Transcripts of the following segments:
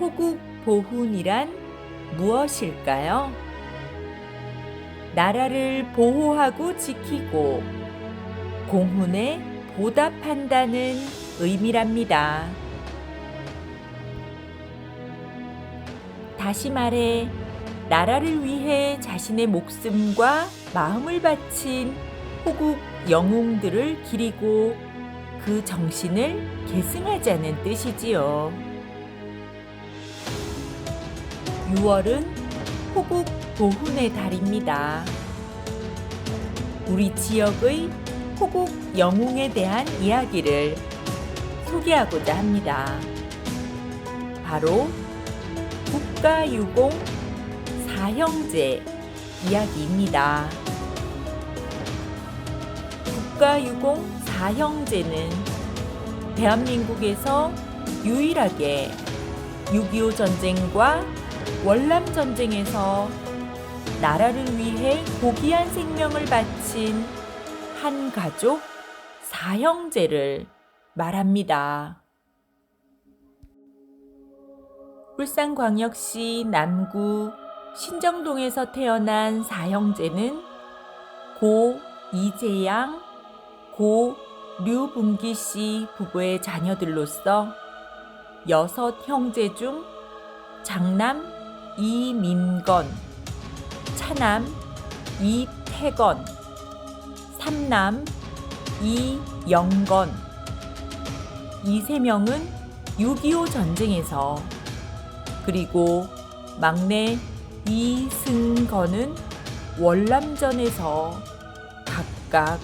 호국 보훈이란 무엇일까요? 나라를 보호하고 지키고 공훈에 보답한다는 의미랍니다. 다시 말해, 나라를 위해 자신의 목숨과 마음을 바친 호국 영웅들을 기리고 그 정신을 계승하자는 뜻이지요. 6월은 호국 보훈의 달입니다. 우리 지역의 호국 영웅에 대한 이야기를 소개하고자 합니다. 바로 국가유공 사형제 이야기입니다. 국가유공 사형제는 대한민국에서 유일하게 6.25 전쟁과 월남 전쟁에서 나라를 위해 고귀한 생명을 바친 한 가족 사형제를 말합니다. 울산광역시 남구 신정동에서 태어난 사형제는 고 이재양, 고 류분기 씨 부부의 자녀들로서 여섯 형제 중 장남 이민건, 차남 이태건, 삼남 이영건 이 세 명은 6.25 전쟁에서 그리고 막내 이승건은 월남전에서 각각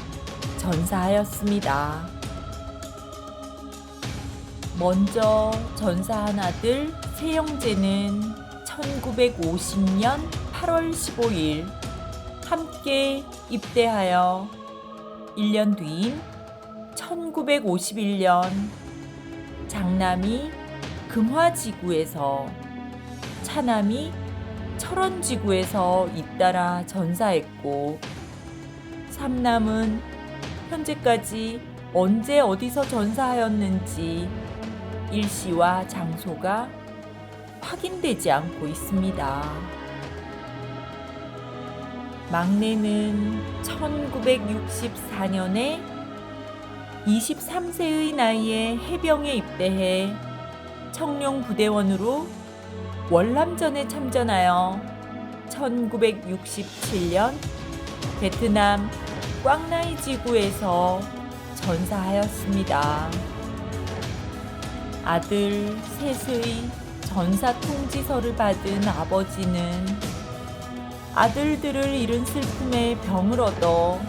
전사하였습니다. 먼저 전사한 아들 세영제는 1950년 8월 15일 함께 입대하여 1년 뒤인 1951년 장남이 금화지구에서 차남이 철원지구에서 잇따라 전사했고 삼남은 현재까지 언제 어디서 전사하였는지 일시와 장소가 확인되지 않고 있습니다. 막내는 1964년에 23세의 나이에 해병에 입대해 청룡 부대원으로 월남전에 참전하여 1967년 베트남 꽝나이 지구에서 전사하였습니다. 아들 셋의 전사 통지서를 받은 아버지는 아들들을 잃은 슬픔에 병을 얻어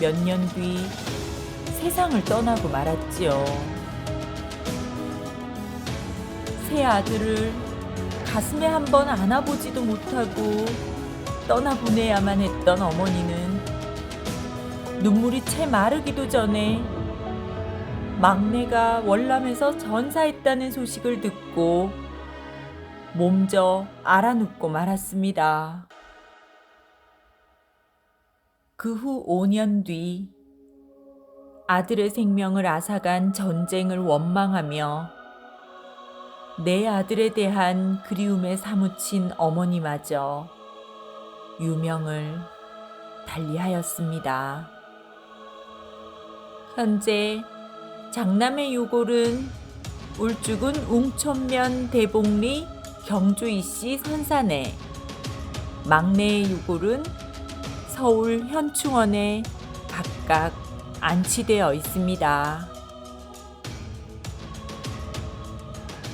몇 년 뒤 세상을 떠나고 말았지요. 새 아들을 가슴에 한 번 안아보지도 못하고 떠나보내야만 했던 어머니는 눈물이 채 마르기도 전에 막내가 월남에서 전사했다는 소식을 듣고 몸져 알아눕고 말았습니다. 그 후 5년 뒤 아들의 생명을 앗아간 전쟁을 원망하며 내 아들에 대한 그리움에 사무친 어머니마저 유명을 달리하였습니다. 현재 장남의 유골은 울주군 웅천면 대봉리 경주이씨 선산에 막내의 유골은 서울 현충원에 각각 안치되어 있습니다.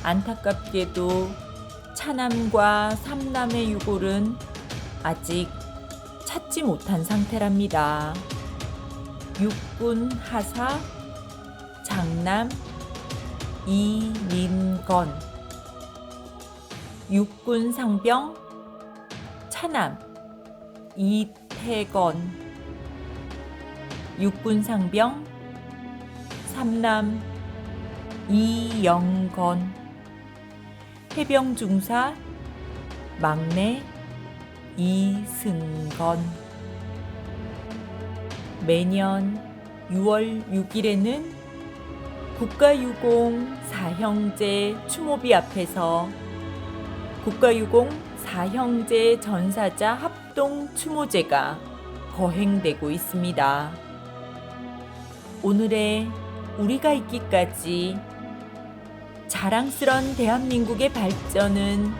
안타깝게도 차남과 삼남의 유골은 아직 찾지 못한 상태랍니다. 육군 하사 장남 이민건 육군 상병 차남 이태건. 육군 상병 삼남 이영건. 해병 중사 막내 이승건. 매년 6월 6일에는 국가유공 사형제 추모비 앞에서 국가유공 사형제 전사자 합동 추모제가 거행되고 있습니다. 오늘의 우리가 있기까지 자랑스런 대한민국의 발전은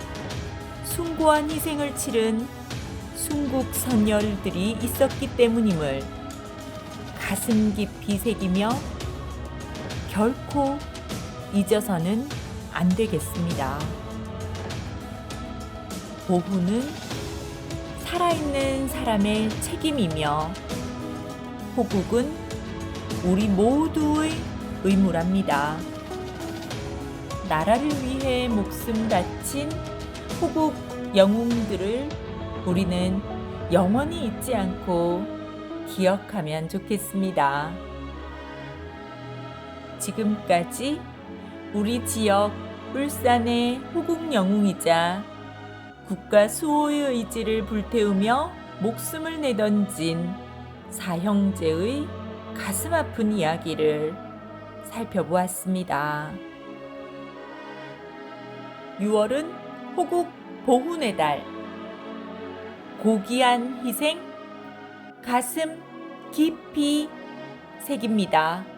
숭고한 희생을 치른 순국 선열들이 있었기 때문임을 가슴 깊이 새기며 결코 잊어서는 안 되겠습니다. 보후는 살아있는 사람의 책임이며 호국은 우리 모두의 의무랍니다. 나라를 위해 목숨 바친 호국 영웅들을 우리는 영원히 잊지 않고 기억하면 좋겠습니다. 지금까지 우리 지역 울산의 호국 영웅이자 국가 수호의 의지를 불태우며 목숨을 내던진 사형제의 가슴 아픈 이야기를 살펴보았습니다. 6월은 호국 보훈의 달. 고귀한 희생, 가슴 깊이 새깁니다.